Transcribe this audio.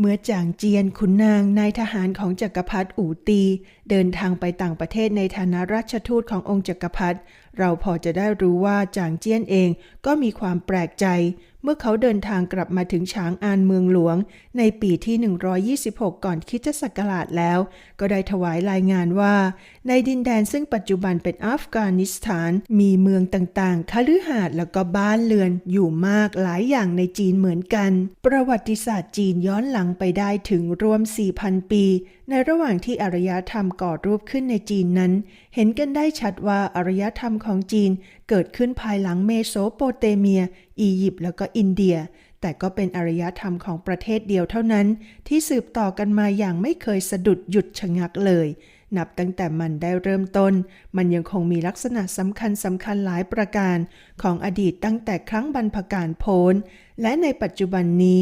เมื่อจางเจียนขุนนางนายทหารของจักรพรรดิอู่ตี เดินทางไปต่างประเทศในฐานะราชทูตขององค์จักรพรรดิเราพอจะได้รู้ว่าจางเจียนเองก็มีความแปลกใจเมื่อเขาเดินทางกลับมาถึงฉางอานเมืองหลวง ในปีที่ 126 ก่อนคริสตศักราชแล้ว ก็ได้ถวายรายงานว่า ในดินแดนซึ่งปัจจุบันเป็นอัฟกานิสถาน มีเมืองต่างๆคฤหาสน์แล้วก็บ้านเรือนอยู่มากหลายอย่างในจีนเหมือนกัน ประวัติศาสตร์จีนย้อนหลังไปได้ถึงรวม 4,000 ปี ในระหว่างที่อารยธรรมก่อรูปขึ้นในจีนนั้น เห็นกันได้ชัดว่าอารยธรรมของจีนเกิดขึ้นภายหลังเมโสโปเตเมีย อียิปต์แล้วก็อินเดีย แต่ก็เป็นอารยธรรมของประเทศเดียวเท่านั้น ที่สืบต่อกันมาอย่างไม่เคยสะดุดหยุดชะงักเลย นับตั้งแต่มันได้เริ่มต้น มันยังคงมีลักษณะสำคัญสำคัญหลายประการ ของอดีตตั้งแต่ครั้งบรรพการโพ้น และในปัจจุบันนี้